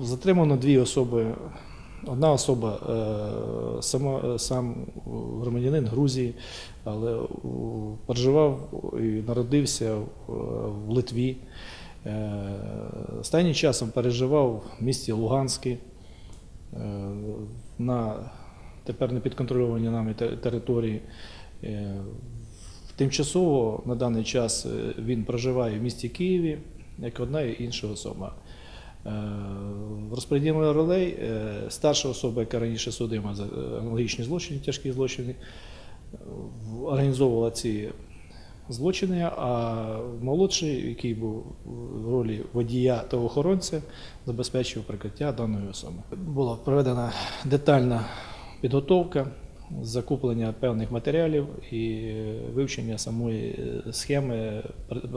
Затримано дві особи. Одна особа е, сама, е, сам громадянин Грузії, але е, проживав і народився в, Литві. Останнім часом переживав в місті Луганське е, на тепер не підконтрольованій нами території. Тимчасово на даний час він проживає в місті Києві як одна і інша особа. В розподілі ролей е, старша особа, яка раніше судима за е, аналогічні злочини, тяжкі злочини, організовувала ці злочини, а молодший, який був в ролі водія та охоронця, забезпечив прикриття даної особи. Була проведена детальна підготовка, закуплення певних матеріалів і е, вивчення самої схеми,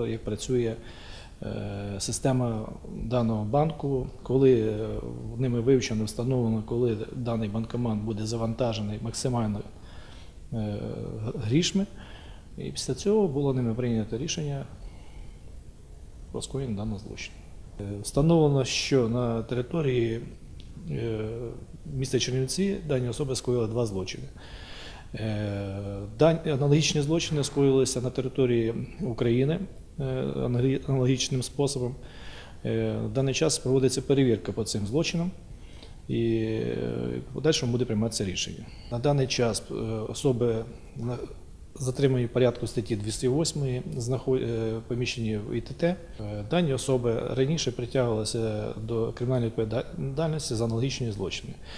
як працює система даного банку, коли е, ними вивчено, встановлено, коли даний банкомат буде завантажений максимально е, грішми. І після цього було ними прийнято рішення про скоєння даного злочину. Е, Встановлено, що на території е, міста Чернівці дані особи скоїли два злочини. Е, аналогічні злочини скоїлися на території України е, аналогічним способом. Е, В даний час проводиться перевірка по цим злочинам і е, в подальшому буде прийматися рішення. На даний час е, особи затримані в порядку статті 208 е, поміщені в ІТТ. Е, Дані особи раніше притягувалися до кримінальної відповідальності за аналогічні злочини.